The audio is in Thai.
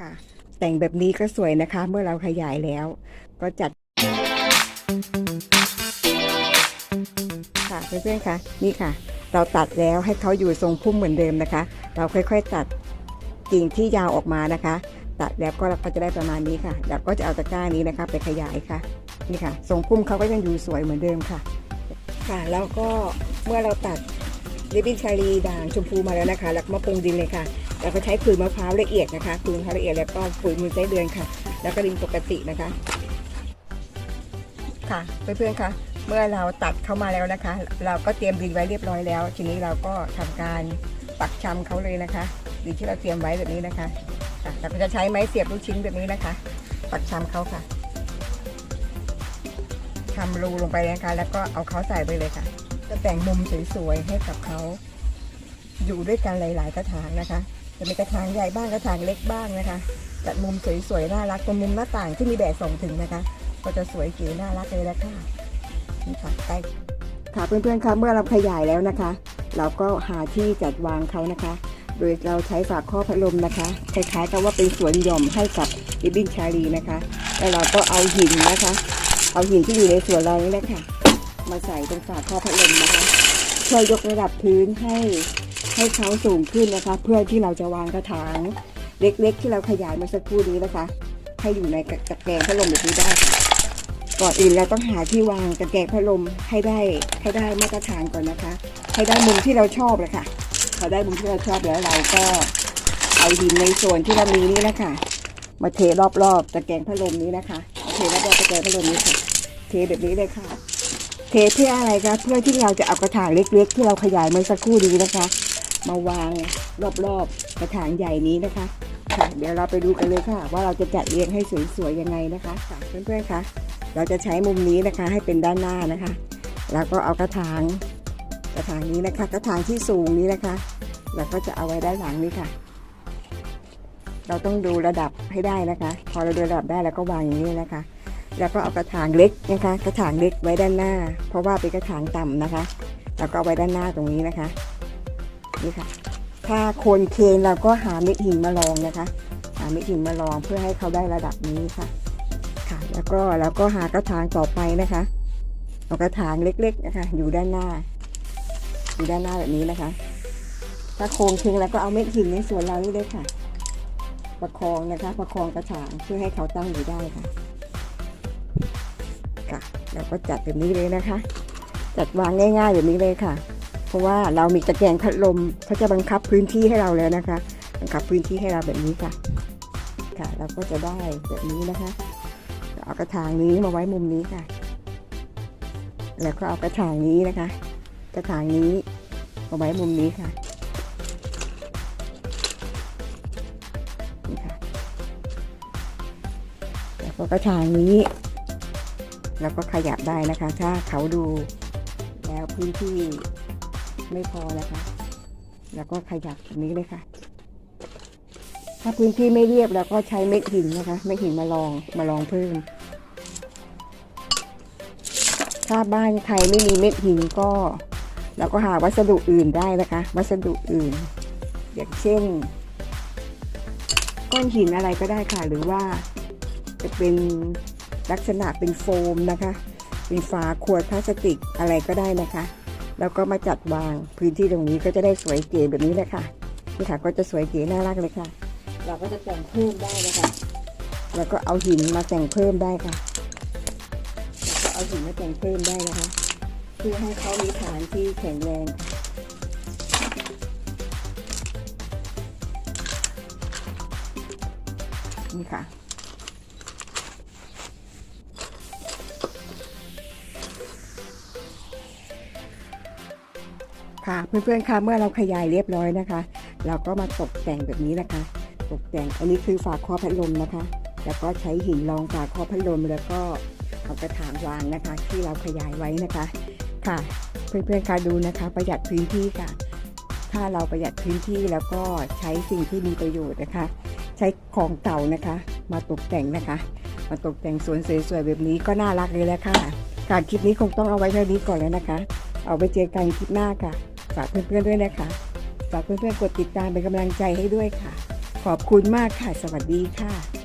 ค่ะ แต่งแบบนี้ก็สวยนะคะ เมื่อเราขยายแล้ว ก็จัด ค่ะเพื่อนๆคะนี่ค่ะ เราตัดแล้วให้เขาอยู่ทรงพุ่มเหมือนเดิมนะคะ เราค่อยๆตัดกิ่งที่ยาวออกมานะคะ ตัดแล้วก็เราก็จะได้ประมาณนี้ค่ะ แล้วก็จะเอาตะกร้านี้นะคะ ไปขยายค่ะ นี่ค่ะ ทรงพุ่มเขาก็ยังอยู่สวยเหมือนเดิมค่ะ ค่ะ แล้วก็เมื่อเราตัดริบบิ้นชาลีด่างชมพูมาแล้วนะคะ แล้วก็มาปรุงดินเลยค่ะ แล้วก็ใช้ขุยมะพร้าวละเอียดนะคะขุยมะพร้าวละเอียดแล้วก็ปุ๋ยมูลไส้เดือนค่ะ แล้วก็ดินปกตินะคะ ค่ะเพื่อนๆคะเมื่อเราตัดเข้ามาแล้วนะคะ เราก็เตรียมดินไว้เรียบร้อยแล้ว ทีนี้เราก็ทำการปักชำเขาเลยนะคะดินที่เราเตรียมไว้แบบนี้นะคะเราก็จะใช้ไม้เสียบลูกชิ้นแบบนี้นะคะ ปักชำเขาค่ะทำรูลงไปนะคะ แล้วก็เอาเขาใส่ไปเลยค่ะ จะแต่งมุมสวยๆให้กับเขาอยู่ด้วยกันหลาย ๆ กระถางนะคะ จะมีกระถางใหญ่บ้างกระถางเล็กบ้างนะคะจัดมุมสวยๆน่ารักเป็นมุมหน้าต่างที่มีแดดส่องถึงนะคะ ก็จะสวยเก๋น่ารักเลยล้วค่ะนี่ค่ะใกล้ค่ะเพื่อนๆคะเมื่อเราขยายแล้วนะคะ เราก็หาที่จัดวางเขานะคะ โดยเราใช้ฝาครอพัดลมนะคะคล้ายๆกับว่าเป็นสวนหย่อมให้กับริบบิ้นชาลีนะคะแล้วเราก็เอาหินนะคะ เอาหินที่อยู่ในสวนเรานี่แหละค่ะมาใส่ตรงฝาครอพัดลมนะคะช่วยยกระดับพื้นให้ ให้เขาสูงขึ้นนะคะ เพื่อที่เราจะวางกระถางเล็กๆ ที่เราขยายเมาสักครู่นี้นะคะ ให้อยู่ในตะแกรงพัดลมแบบนี้ได้ค่ะก่อนอื่นเราต้องหาที่วางตะแกรงพัดลมให้ได้ให้ได้มาตรฐานก่อนนะคะ ให้ได้มุมที่เราชอบเลยค่ะพอได้มุมที่เราชอบแล้วเราก็เอาหินในส่วนที่เรามีนี้นะคะมาเทรอบๆตะแกรงพัดลมนี้นะคะ เทรอบๆตะแกรงพัดลมนี้ค่ะ เทแบบนี้เลยค่ะเทเพื่ออะไรคะเพื่อที่เราจะเอากระถางเล็กๆ ที่เราขยายเมื่อสักครู่นี้นะคะ มาวางรอบๆกระถางใหญ่นี้นะคะค่ะเดี๋ยวเราไปดูกันเลยค่ะ ว่าเราจะจัดเรียงให้สวยๆยังไงนะคะค่ะเพื่อนๆคะเราจะใช้มุมนี้นะคะให้เป็นด้านหน้านะคะ แล้วก็เอากระถางกระถางนี้นะคะ กระถางที่สูงนี้นะคะเราก็จะเอาไว้ด้านหลังนี้ค่ะ เราต้องดูระดับให้ได้นะคะ พอเราดูระดับได้แล้วก็วางอย่างนี้นะคะ แล้วก็เอากระถางเล็กนะคะ กระถางเล็กไว้ด้านหน้า เพราะว่าเป็นกระถางต่ำนะคะ แล้วก็ไว้ด้านหน้าตรงนี้นะคะ นี่ค่ะ ถ้าโคนเคนเราก็หาเม็ดหินมาลองนะคะ หาเม็ดหินมาลองเพื่อให้เขาได้ระดับนี้ค่ะ ค่ะ แล้วก็เราก็หากระถางต่อไปนะคะเอากระถางเล็ก ๆ นะคะ อยู่ด้านหน้า อยู่ด้านหน้าแบบนี้นะคะ ถ้าโคนเคนแล้วก็เอาเม็ดหินในส่วนเรานี่เลยค่ะ ประคองนะคะ ประคองกระถางเพื่อให้เขาตั้งอยู่ได้ค่ะ ค่ะเราก็จัดแบบนี้เลยนะคะ จัดวางง่าย ๆ แบบนี้เลยค่ะ เพราะว่าเรามีตะแกรงพัดลมเขาจะบังคับพื้นที่ให้เราแล้วนะคะ บังคับพื้นที่ให้เราแบบนี้ค่ะ ค่ะ เราก็จะได้แบบนี้นะคะเอากระถางนี้มาไว้มุมนี้ค่ะ แล้วก็เอากระถางนี้นะคะ กระถางนี้มาไว้มุมนี้ค่ะนี่ค่ะแล้วก็กระถางนี้แล้วก็ขยับได้นะคะ ถ้าเขาดูแล้วพื้นที่ ไม่พอนะคะ แล้วก็ขยับแบบนี้เลยค่ะ ถ้าพื้นที่ไม่เรียบแล้วก็ใช้เม็ดหินนะคะเม็ดหินมาลองมาลองเพิ่ม ถ้าบ้านใครไม่มีเม็ดหินก็เราก็หาวัสดุอื่นได้นะคะ วัสดุอื่น อย่างเช่น ก้อนหินอะไรก็ได้ค่ะ หรือว่าจะเป็นลักษณะเป็นโฟมนะคะ เป็นฝาขวดพลาสติกอะไรก็ได้นะคะ แล้วก็มาจัดวางพื้นที่ตรงนี้ก็จะได้สวยเก๋แบบนี้แหละค่ะนี่ค่ะก็จะสวยเก๋น่ารักเลยค่ะ เราก็จะแต่งเพิ่มได้นะคะแล้วก็เอาหินมาแต่งเพิ่มได้ค่ะแล้วก็เอาหินมาแต่งเพิ่มได้นะคะเพื่อให้เขามีฐานที่แข็งแรงค่ะนี่ค่ะ ค่ะเพื่อนๆคะเมื่อเราขยายเรียบร้อยนะคะ เราก็มาตกแต่งแบบนี้นะคะ ตกแต่งอันนี้คือฝาครอบพัดลมนะคะ แล้วก็ใช้หินรองฝาครอบพัดลมแล้วก็เอากระถางวางนะคะ ที่เราขยายไว้นะคะค่ะ เพื่อนๆคะดูนะคะ ประหยัดพื้นที่ค่ะ ถ้าเราประหยัดพื้นที่แล้วก็ใช้สิ่งที่มีประโยชน์นะคะ ใช้ของเก่านะคะ มาตกแต่งนะคะ มาตกแต่งสวนสวยๆแบบนี้ก็น่ารักเลยแหละค่ะการคลิปนี้คงต้องเอาไว้เท่านี้ก่อนแล้วนะคะ เอาไปเจอกันคลิปหน้าค่ะ ฝากเพื่อนๆด้วยนะคะ ฝากเพื่อนๆกดติดตามเป็นกำลังใจให้ด้วยค่ะขขอบคุณมากค่ะ สวัสดีค่ะ